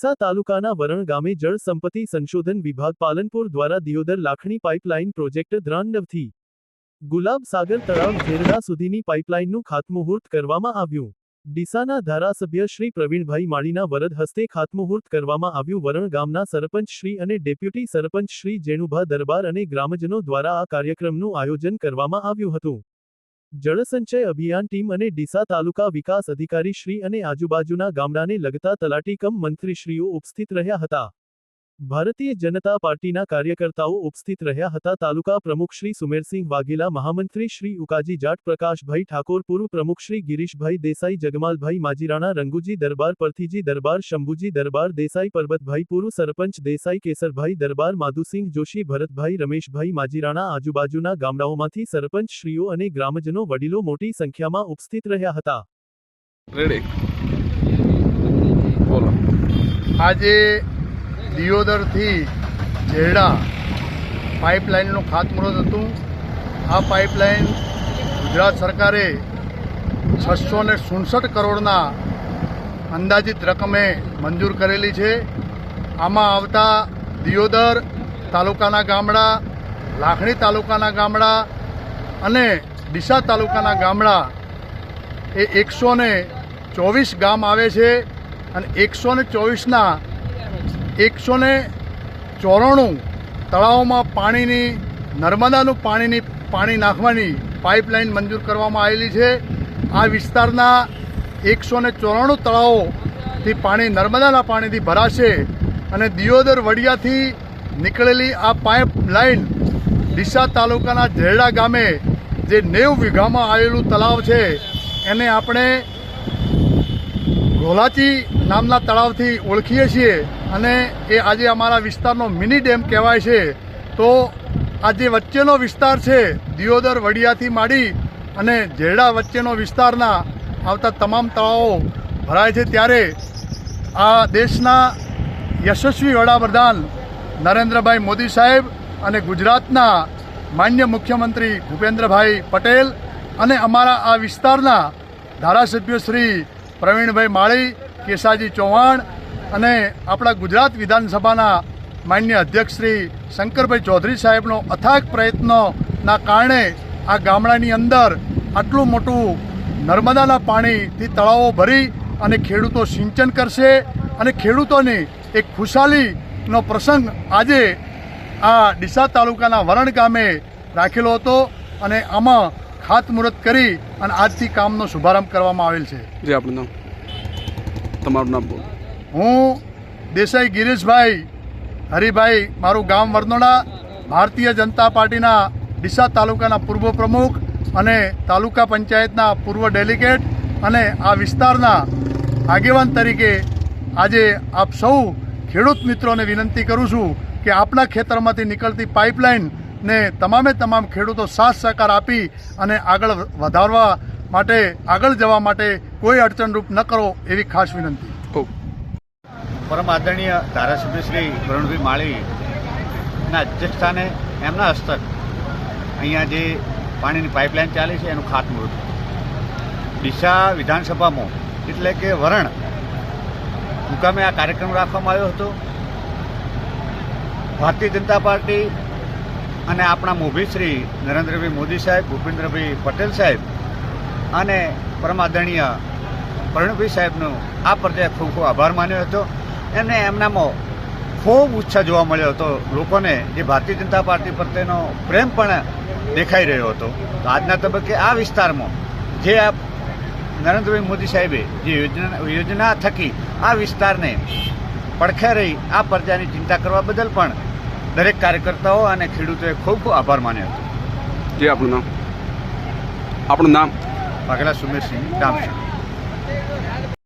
ડીસા તાલુકાના વરણ ગામે જળ સંપત્તિ સંશોધન વિભાગ પાલનપુર દ્વારા દિયોદર લાખણી પાઇપલાઇન પ્રોજેક્ટ દ્રાંડવથી ગુલાબ સાગર તળાવ ઝેરડા સુધીની પાઇપલાઇનનું ખાતમુહૂર્ત કરવામાં આવ્યું. ડીસાના ધારાસભ્ય શ્રી પ્રવીણભાઈ માળીના વરદ હસ્તે ખાતમુહૂર્ત કરવામાં આવ્યું. વરણ ગામના સરપંચ શ્રી અને ડેપ્યુટી સરપંચ શ્રી જેણુભા દરબાર અને ગ્રામજનો દ્વારા આ કાર્યક્રમનું આયોજન કરવામાં આવ્યું હતું. જળસંચય અભિયાન ટીમ અને ડીસા તાલુકા વિકાસ અધિકારી શ્રી અને આજુબાજુના ગામડાને લગતા તલાટી કમ મંત્રીશ્રીઓ ઉપસ્થિત રહ્યા હતા. ભારતીય જનતા પાર્ટીના કાર્યકર્તાઓ ઉપસ્થિત રહ્યા હતા. તાલુકા પ્રમુખ શ્રી સુમેરસિંહ વાઘેલા, મહામંત્રી શ્રી ઉકાજી જાટ પ્રકાશભાઈ ઠાકોર, પૂર્વ પ્રમુખ શ્રી ગિરીશભાઈ દેસાઈ, જગમાલભાઈ માજીરાણા, રંગુજી દરબાર, પરથીજી દરબાર, શંભુજી દરબાર, દેસાઈ પરબતભાઈ, પૂર્વ સરપંચ દેસાઈ કેસરભાઈ દરબાર, માધુસિંહ જોશી, ભરતભાઈ, રમેશભાઈ માજીરાણા આજુબાજુના ગામડાઓમાંથી સરપંચ શ્રીઓ અને ગ્રામજનો, વડીલો મોટી સંખ્યામાં ઉપસ્થિત રહ્યા હતા. આજે દિયોદરથી ઝેરડા પાઇપલાઇનનું ખાતમુહૂર્ત હતું, આ પાઇપલાઇન ગુજરાત સરકારે છસો ને સુડસઠ કરોડના અંદાજિત રકમે મંજૂર કરેલી છે. આમાં આવતા દિયોદર તાલુકાના ગામડા, લાખણી તાલુકાના ગામડા અને ડીસા તાલુકાના ગામડા એ એકસો ચોવીસ ગામ આવે છે અને એકસો ને ચોવીસના એકસો ને ચોરાણું તળાવોમાં પાણીની, નર્મદાનું પાણીની, પાણી નાખવાની પાઇપલાઇન મંજૂર કરવામાં આવેલી છે. આ વિસ્તારના એકસો ને ચોરાણું તળાવોથી પાણી નર્મદાના પાણીથી ભરાશે અને દિયોદર વડિયાથી નીકળેલી આ પાઇપલાઇન ડીસા તાલુકાના ઝેરડા ગામે જે નેવ વીઘામાં આવેલું તળાવ છે, એને આપણે ઘોલાચી નામના તળાવથી ઓળખીએ છીએ અને એ આજે અમારા વિસ્તારનો મિની ડેમ કહેવાય છે. તો આ જે વચ્ચેનો વિસ્તાર છે, દિયોદર વડિયાથી માંડી અને ઝેરડા વચ્ચેનો વિસ્તારના આવતા તમામ તળાવો ભરાય છે ત્યારે આ દેશના યશસ્વી વડાપ્રધાન નરેન્દ્રભાઈ મોદી સાહેબ અને ગુજરાતના માન્ય મુખ્યમંત્રી ભૂપેન્દ્રભાઈ પટેલ અને અમારા આ વિસ્તારના ધારાસભ્ય શ્રી પ્રવીણભાઈ માળી કેસાજી ચૌહાણ અને આપણા ગુજરાત વિધાનસભાના માન્ય અધ્યક્ષ શ્રી શંકરભાઈ ચૌધરી સાહેબનો અથાગ પ્રયત્નોના કારણે આ ગામડાની અંદર આટલું મોટું નર્મદાના પાણીથી તળાવો ભરી અને ખેડૂતો સિંચન કરશે અને ખેડૂતોની એક ખુશાલીનો પ્રસંગ આજે આ ડીસા તાલુકાના વરણ ગામે રાખેલો હતો અને આમાં ખાતમુહૂર્ત કરી અને આજથી કામનો શુભારંભ કરવામાં આવેલ છે. જે આપણું નામ? તમારું નામ બોલો. હું દેસાઈ ગિરીશભાઈ હરિભાઈ મારું ગામ વરનોડા ભારતીય જનતા પાર્ટીના ડીસા તાલુકાના પૂર્વ પ્રમુખ અને તાલુકા પંચાયતના પૂર્વ ડેલિગેટ અને આ વિસ્તારના આગેવાન તરીકે આજે આપ સૌ ખેડૂત મિત્રોને વિનંતી કરું છું કે આપણા ખેતરમાંથી નીકળતી પાઇપલાઇન ને તમામે તમામ ખેડૂતો સાથ સહકાર આપી અને આગળ વધારવા માટે આગળ જવા માટે કોઈ અડચણરૂપ ન કરો એવી ખાસ વિનંતી. પરમ આદરણીય ધારાસભ્ય શ્રી વરુણભાઈ માળીના અધ્યક્ષસ્થાને એમના હસ્તક અહીંયા જે પાણીની પાઇપલાઇન ચાલે છે એનું ખાતમુહૂર્ત. ડીસા વિધાનસભામાં એટલે કે વરણ મુકામે આ કાર્યક્રમ રાખવામાં આવ્યો હતો. ભારતીય જનતા પાર્ટી અને આપણા મોભી શ્રી નરેન્દ્રભાઈ મોદી સાહેબ, ભૂપેન્દ્રભાઈ પટેલ સાહેબ અને પરમાદરણીય પ્રવીણભાઈ સાહેબનો આ પ્રત્યે ખૂબ ખૂબ આભાર માન્યો હતો. એમને એમનામાં ખૂબ ઉત્સાહ જોવા મળ્યો હતો. લોકોને જે ભારતીય જનતા પાર્ટી પ્રત્યેનો પ્રેમ પણ દેખાઈ રહ્યો હતો. આજના તબક્કે આ વિસ્તારમાં જે આ નરેન્દ્રભાઈ મોદી સાહેબે જે યોજના યોજના થકી આ વિસ્તારને પડખે રહી આ પ્રજાની ચિંતા કરવા બદલ પણ દરેક કાર્યકર્તાઓ અને ખેડૂતોએ ખૂબ ખૂબ આભાર માન્યો હતો. જે આપણું નામ? આપણું નામ? વાઘેલા સુમેરસિંહ ડામસર